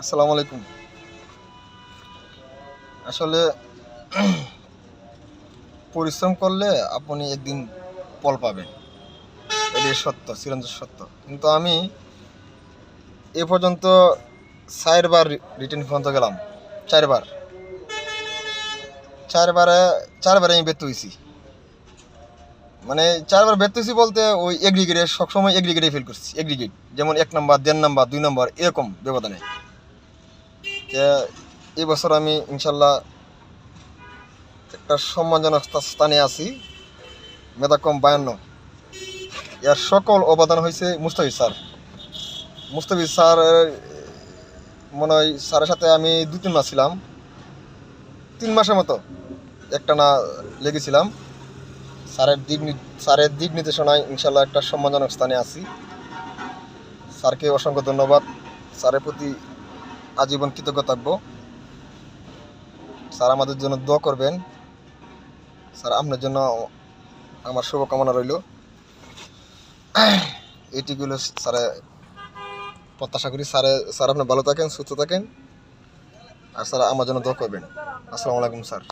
আসসালামু আলাইকুম। আসলে পরিশ্রম করলে আপনি একদিন ফল পাবেন। এটি সত্য চিরঞ্জিত সত্য। কিন্তু আমি এ পর্যন্ত চারবার রিটার্ন পর্যন্ত গেলাম, চারবার। চারবারে চারবারে আমি ব্যর্থ হয়েছি। মানে চারবার ব্যর্থ হয়েছি বলতে ওই এগ্রিগেটে সবসময় এগ্রিগেটে ফেল করছি। এগ্রিগেট যেমন এক নাম্বার, দেড় নাম্বার, দুই নাম্বার, এরকম ব্যবধানে। এবছর আমি ইনশাল্লাহ একটা সম্মানজনক স্থানে আছি মেধাক্রম বায়ান্ন। এর সকল অবদান হয়েছে মুস্তাফিজ স্যার। মুস্তাফিজ স্যার মনে হয় স্যারের সাথে আমি দু তিন মাস ছিলাম। তিন মাসের মতো একটা না লেগেছিলাম। স্যারের দিক স্যারের দিক নির্দেশনায় ইনশাল্লাহ একটা সম্মানজনক স্থানে আছি। স্যারকে অসংখ্য ধন্যবাদ। স্যারের প্রতি আজীবন কৃতজ্ঞ থাকব স্যার, আমাদের জন্য দোয়া করবেন। স্যার, আপনার জন্য আমার শুভকামনা রইল। এটিগুলো স্যারে প্রত্যাশা করি। স্যারে, স্যার, আপনি ভালো থাকেন, সুস্থ থাকেন। আর স্যার, আমার জন্য দোয়া করবেন। আসসালামু আলাইকুম, স্যার।